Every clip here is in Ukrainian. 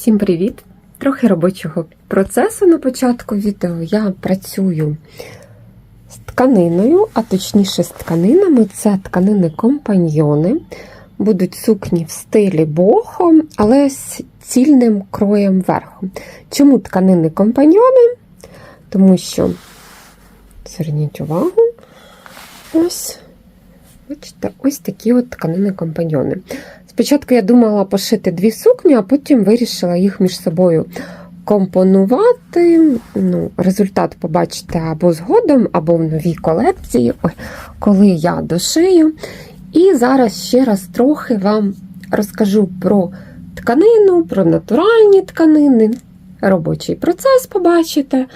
Всім привіт! Трохи робочого процесу на початку відео. Я працюю з тканиною, а точніше з тканинами. Це тканини компаньйони. Будуть сукні в стилі бохо, але з цільним кроєм верху. Чому тканини компаньйони? Тому що, зверніть увагу, ось, бачите, ось такі от тканини компаньйони. Спочатку я думала пошити дві сукні, а потім вирішила їх між собою компонувати. Ну, Результат побачите або згодом, або в новій колекції, коли я дошию. І зараз ще раз трохи вам розкажу про тканину, про натуральні тканини, робочий процес побачите.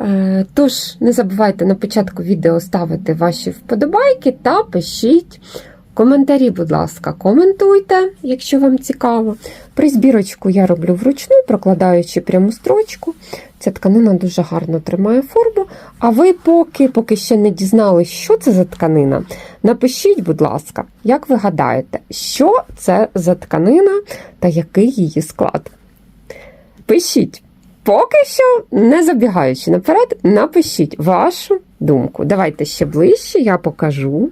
Е, Тож, не забувайте на початку відео ставити ваші вподобайки та пишіть коментарі, будь ласка, коментуйте, якщо вам цікаво. Призбірочку я роблю вручну, прокладаючи пряму строчку. Ця тканина дуже гарно тримає форму. А ви, поки поки ще не дізналися, що це за тканина, напишіть, будь ласка, як ви гадаєте, що це за тканина та який її склад? Пишіть. Поки що, не забігаючи наперед, напишіть вашу думку. Давайте ще ближче, я покажу.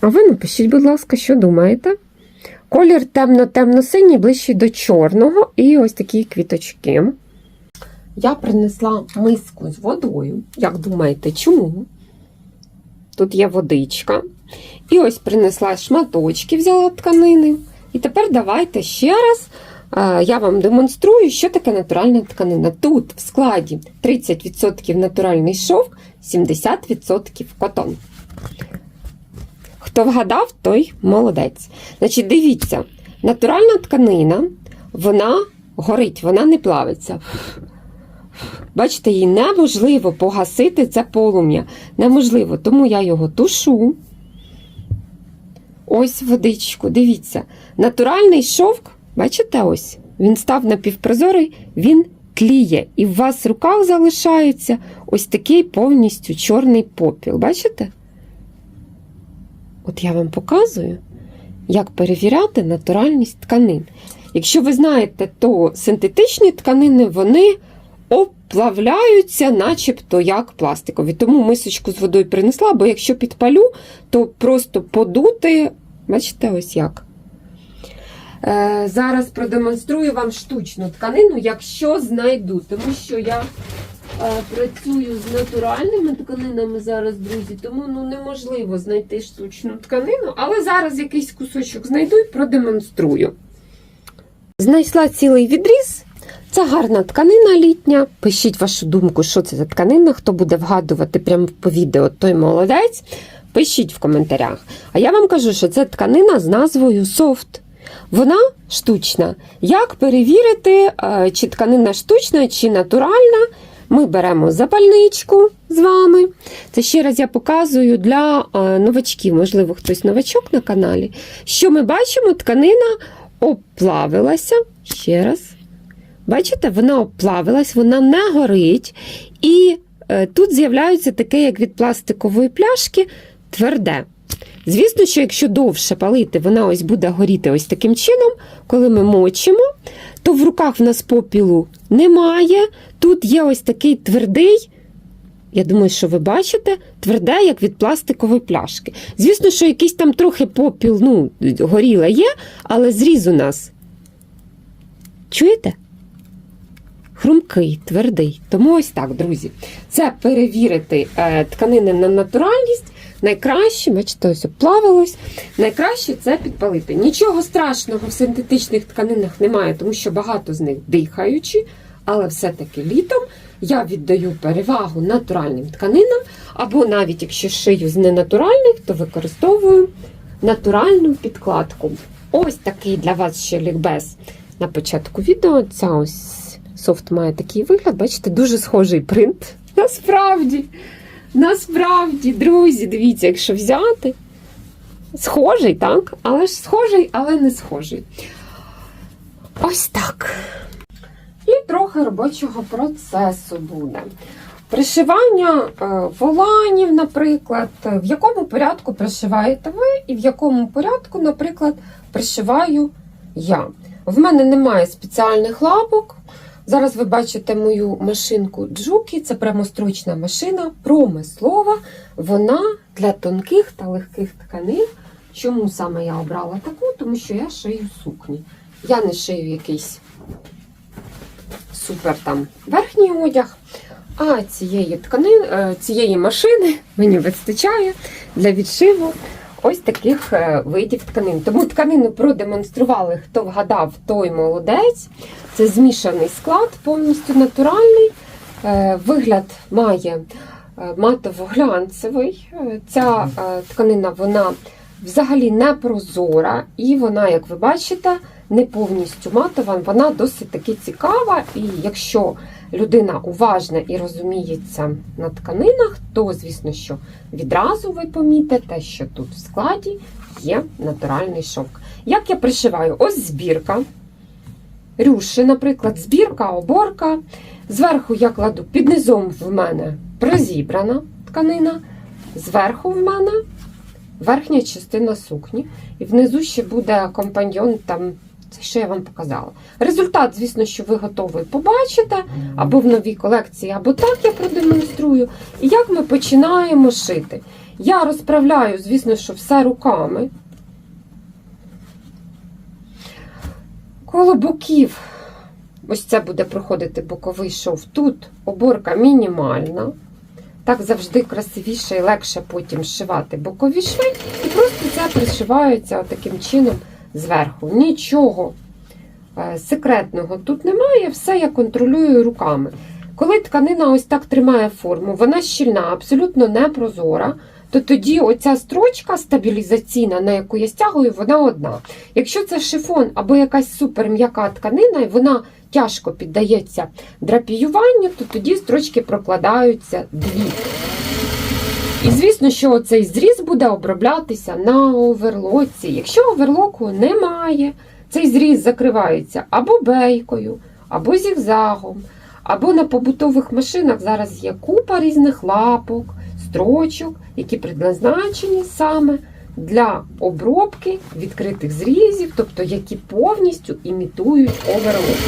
А ви напишіть, будь ласка, що думаєте? Колір темно-темно-синій, ближчий до чорного, і ось такі квіточки. Я принесла миску з водою. Як думаєте, чому? Тут є водичка. І ось принесла шматочки, взяла тканини. І тепер давайте ще раз е, я вам демонструю, що таке натуральна тканина. Тут в складі 30% натуральний шовк, 70% котон. Хто вгадав, той молодець. Значить, дивіться, натуральна тканина, вона горить, вона не плавиться. Бачите, їй неможливо погасити це полум'я. Неможливо, тому я його тушу. Ось водичку, дивіться. Натуральний шовк, бачите, ось, він став напівпрозорий, він тліє. І в вас в руках залишається ось такий повністю чорний попіл. Бачите? От я вам показую, як перевіряти натуральність тканин. Якщо ви знаєте, то синтетичні тканини вони оплавляються, начебто як пластикові. Тому мисочку з водою принесла, бо якщо підпалю, то просто подути, бачите, ось як. Е, Зараз продемонструю вам штучну тканину, якщо знайду, тому що я е, працюю з натуральними тканинами зараз, друзі, тому ну, неможливо знайти штучну тканину, але зараз якийсь кусочок знайду і продемонструю. Знайшла цілий відріз. Це гарна тканина літня. Пишіть вашу думку, що це за тканина. Хто буде вгадувати прямо по відео, той молодець. Пишіть в коментарях. А я вам кажу, що це тканина з назвою софт. Вона штучна. Як перевірити, е, чи тканина штучна, чи натуральна? Ми беремо запальничку з вами. Це ще раз я показую для е, новачків, можливо, хтось новачок на каналі. Що ми бачимо, тканина оплавилася. Ще раз. Бачите, вона оплавилась, вона не горить. І е, тут з'являється таке, як від пластикової пляшки, тверде. Звісно, що якщо довше палити, вона ось буде горіти ось таким чином, коли ми мочимо, то в руках в нас попілу немає. Тут є ось такий твердий, я думаю, що ви бачите, тверде, як від пластикової пляшки. Звісно, що якийсь там трохи попіл, ну, горіла є, але зріз у нас. Чуєте? Хрумкий, твердий. Тому ось так, друзі. Це перевірити е, тканини на натуральність. Найкраще, бачите, ось оплавилось. Найкраще це підпалити. Нічого страшного в синтетичних тканинах немає, тому що багато з них дихаючі, але все-таки літом я віддаю перевагу натуральним тканинам, або навіть якщо шию з ненатуральних, то використовую натуральну підкладку. Ось такий для вас ще лікбез на початку відео. Ця ось софт має такий вигляд, бачите, дуже схожий принт. Насправді. Насправді, друзі, дивіться, якщо взяти. Схожий, так? Але ж схожий, але не схожий. Ось так. І трохи робочого процесу буде. Пришивання е, воланів, наприклад, в якому порядку пришиваєте ви, і в якому порядку, наприклад, пришиваю я. В мене немає спеціальних лапок. Зараз ви бачите мою машинку Джукі, це прямострочна машина, промислова. Вона для тонких та легких тканин. Чому саме я обрала таку? Тому що я шию сукні. Я не шию якийсь супер там верхній одяг. А цієї тканин, е, цієї машини мені вистачає для відшиву ось таких е, видів тканин. Тому тканину продемонстрували, хто вгадав, той молодець. Це змішаний склад, повністю натуральний. Е, Вигляд має е, матово-глянцевий. Ця тканина вона взагалі не прозора, і вона, як ви бачите, не повністю матова, вона досить таки цікава. І якщо людина уважна і розуміється на тканинах, то, звісно, що відразу ви помітите, що тут в складі є натуральний шовк. Як я пришиваю? Ось збірка. Рюші, наприклад, збірка, оборка. Зверху я кладу під низом в мене прозібрана тканина, зверху в мене верхня частина сукні. І внизу ще буде компаньйон там. Це що я вам показала. Результат, звісно, що ви готові побачите, або в новій колекції, або так я продемонструю. І як ми починаємо шити? Я розправляю, звісно, що все руками. Коло боків, ось це буде проходити боковий шов. Тут оборка мінімальна. Так завжди красивіше і легше потім зшивати бокові шви. І просто це пришивається таким чином зверху. Нічого е, секретного тут немає, все я контролюю руками. Коли тканина ось так тримає форму, вона щільна, абсолютно не прозора, то тоді оця строчка стабілізаційна, на яку я стягую, вона одна. Якщо це шифон або якась суперм'яка тканина, і вона тяжко піддається драпіюванню, то тоді строчки прокладаються дві. І звісно, що цей зріз буде оброблятися на оверлоці. Якщо оверлоку немає, цей зріз закривається або бейкою, або зігзагом, або на побутових машинах зараз є купа різних лапок, строчок, які предназначені саме для обробки відкритих зрізів, тобто які повністю імітують оверлок.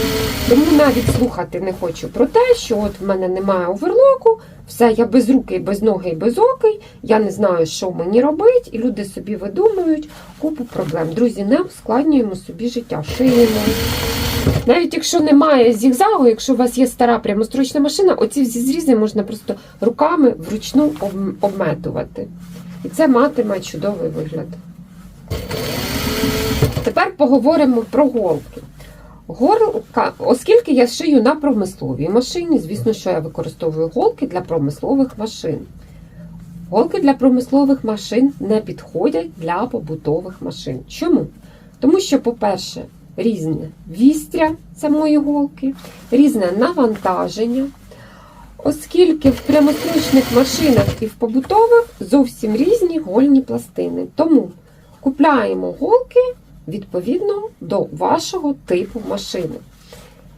Тому навіть слухати не хочу про те, що от в мене немає оверлоку, все, я без руки, без ноги, і без окей, я не знаю, що мені робити, і люди собі видумують купу проблем. Друзі, не ускладнюємо собі життя, шиємо. Навіть якщо немає зігзагу, якщо у вас є стара прямострочна машина, оці зрізи можна просто руками вручну обметувати. І це матиме чудовий вигляд. Тепер поговоримо про голки. Горлка, оскільки я шию на промисловій машині, звісно, що я використовую голки для промислових машин. Голки для промислових машин не підходять для побутових машин. Чому? Тому що, по-перше, різне вістря, це мої голки, різне навантаження. Оскільки в прямострочних машинах і в побутових зовсім різні гольні пластини. Тому купляємо голки відповідно до вашого типу машини.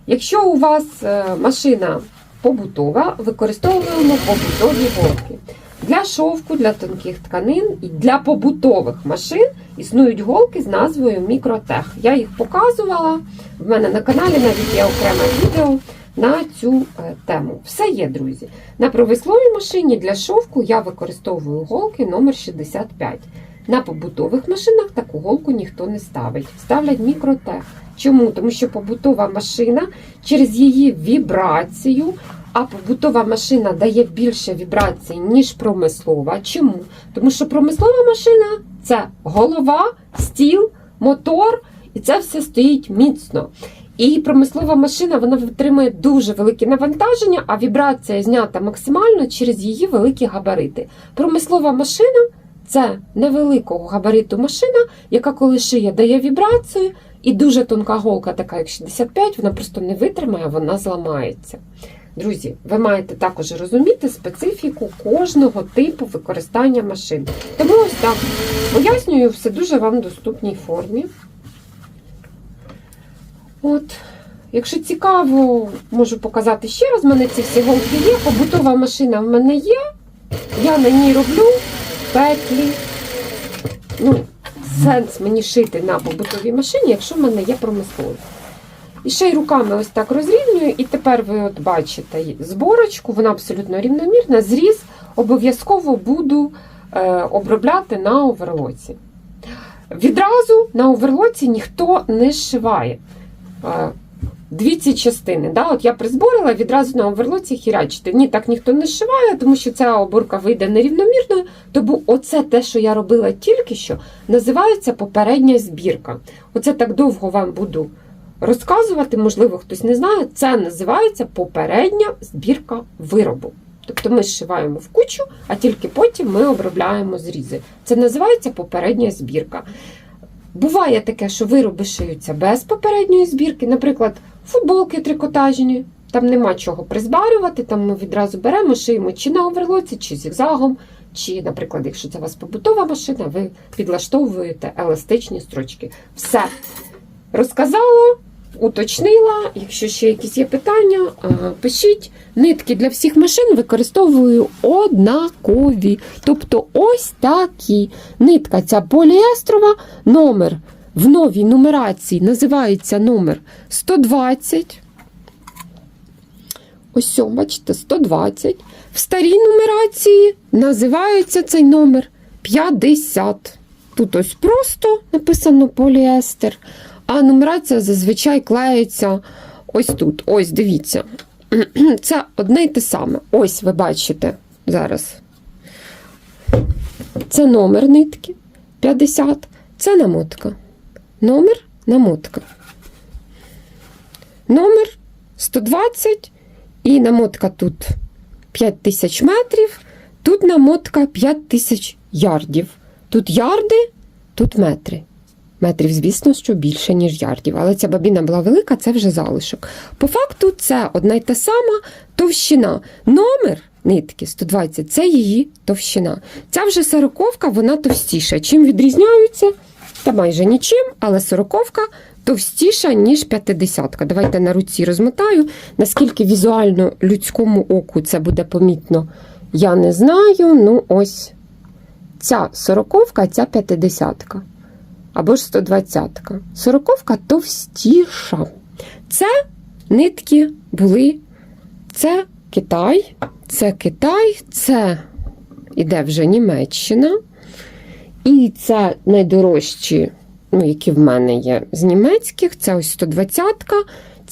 Якщо у вас е, машина побутова, використовуємо побутові голки. Для шовку, для тонких тканин і для побутових машин існують голки з назвою Мікротех. Я їх показувала. В мене на каналі навіть є окреме відео на цю е, тему. Все є, друзі. На промисловій машині для шовку я використовую голки номер 65. На побутових машинах таку голку ніхто не ставить. Ставлять мікротех. Чому? Тому що побутова машина через її вібрацію, а побутова машина дає більше вібрацій, ніж промислова. Чому? Тому що промислова машина це голова, стіл, мотор, і це все стоїть міцно. І промислова машина вона витримує дуже велике навантаження, а вібрація знята максимально через її великі габарити. Промислова машина це невеликого габариту машина, яка коли шиє, дає вібрацію, і дуже тонка голка, така як 65, вона просто не витримає, вона зламається. Друзі, ви маєте також розуміти специфіку кожного типу використання машин. Тому ось так пояснюю все дуже вам в доступній формі. От, Якщо цікаво, можу показати ще раз. У мене ці всі голки є. Побутова машина в мене є. Я на ній роблю петлі. Ну, сенс мені шити на побутовій машині, якщо в мене є промисловість. І ще й руками ось так розрівнюю, і тепер ви от бачите зборочку, вона абсолютно рівномірна. Зріз обов'язково буду е, обробляти на оверлоці. Відразу на оверлоці ніхто не зшиває. Дві ці частини. Да? От я призборила відразу на оверлоці хірячити. Ні, так ніхто не зшиває, тому що ця оборка вийде нерівномірною. Тому оце те, що я робила тільки що, називається попередня збірка. Оце так довго вам буду розказувати, можливо, хтось не знає. Це називається попередня збірка виробу. Тобто ми зшиваємо в кучу, а тільки потім ми обробляємо зрізи. Це називається попередня збірка. Буває таке, що вироби шиються без попередньої збірки, наприклад, футболки трикотажні. Там нема чого призбарювати, там ми відразу беремо, шиємо чи на оверлоці, чи зігзагом, чи, наприклад, якщо це у вас побутова машина, ви підлаштовуєте еластичні строчки. Все. Розказала, уточнила. Якщо ще якісь є питання, е, пишіть. Нитки для всіх машин використовую однакові. Тобто ось такі. Нитка ця поліестрова, номер в новій нумерації називається номер 120. Ось, бачите, 120. В старій нумерації називається цей номер 50. Тут ось просто написано поліестер, а нумерація зазвичай клеїться ось тут. Ось, дивіться. Це одне й те саме. Ось ви бачите зараз. Це номер нитки 50. Це намотка. Номер намотка. Номер 120 і намотка тут 5000 метрів, тут намотка 5000 ярдів. Тут ярди, тут метри. Метрів, звісно, що більше, ніж ярдів. Але ця бабіна була велика, це вже залишок. По факту, це одна й та сама товщина. Номер нитки 120 це її товщина. Ця вже сороковка, вона товстіша. Чим відрізняються? Та майже нічим, але сороковка товстіша, ніж п'ятидесятка. Давайте на руці розмотаю. Наскільки візуально людському оку це буде помітно, я не знаю. Ну, ось ця сороковка, ця п'ятидесятка. Або ж 120-ка. Сороковка товстіша. Це нитки були. Це Китай, це Китай, це іде вже Німеччина. І це найдорожчі, ну, які в мене є з німецьких, це ось 120-ка,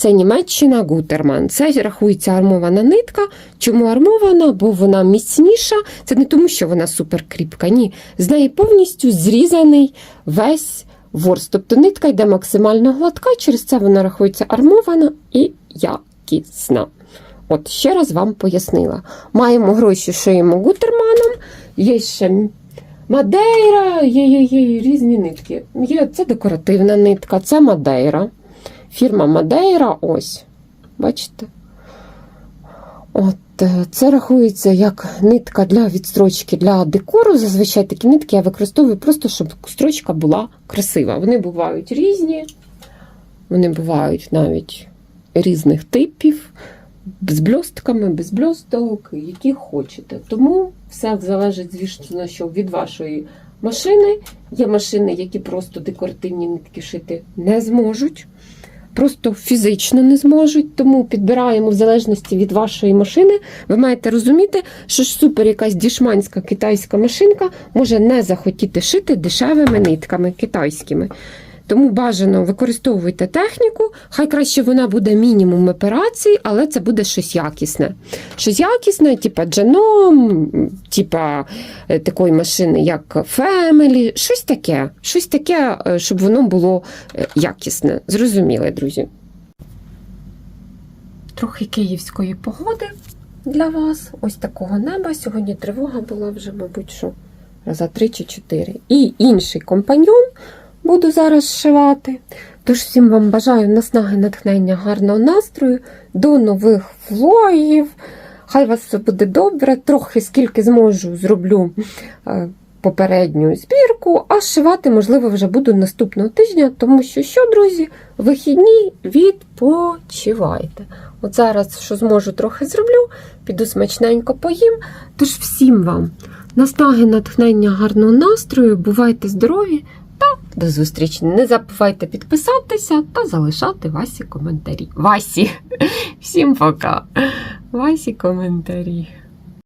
це Німеччина Гутерман. Це рахується армована нитка. Чому армована? Бо вона міцніша. Це не тому, що вона суперкріпка. Ні. З неї повністю зрізаний весь ворс. Тобто нитка йде максимально гладка, через це вона рахується армована і якісна. От ще раз вам пояснила. Маємо гроші, шиємо гутерманом, є ще Мадейра, є, є, є різні нитки. Є, це декоративна нитка, це Мадейра. Фірма Мадейра, ось. Бачите? От, е, Це рахується як нитка для відстрочки для декору. Зазвичай такі нитки я використовую просто, щоб строчка була красива. Вони бувають різні, вони бувають навіть різних типів, з бльостками, без бльосток, які хочете. Тому все залежить, звісно, що від вашої машини. Є машини, які просто декоративні нитки шити не зможуть. Просто фізично не зможуть, тому підбираємо в залежності від вашої машини. Ви маєте розуміти, що ж супер якась дішманська китайська машинка може не захотіти шити дешевими нитками китайськими. Тому бажано використовуйте техніку, хай краще вона буде мінімум операцій, але це буде щось якісне. Щось якісне, типа Джаном, типа е, такої машини, як Family, щось таке, щось таке, е, щоб воно було е, якісне. Зрозуміли, друзі. Трохи київської погоди для вас. Ось такого неба. Сьогодні тривога була вже, мабуть, що раза три чи чотири. І інший компаньон буду зараз зшивати. Тож всім вам бажаю наснаги, натхнення, гарного настрою, до нових влогів. Хай вас все буде добре. Трохи скільки зможу, зроблю е, попередню збірку, а шивати, можливо, вже буду наступного тижня, тому що, що, друзі, вихідні відпочивайте. От зараз, що зможу, трохи зроблю, піду смачненько поїм. Тож всім вам наснаги, натхнення, гарного настрою, бувайте здорові та до зустрічі. Не забувайте підписатися та залишати Васі коментарі. Васі! Всім пока! Васі коментарі.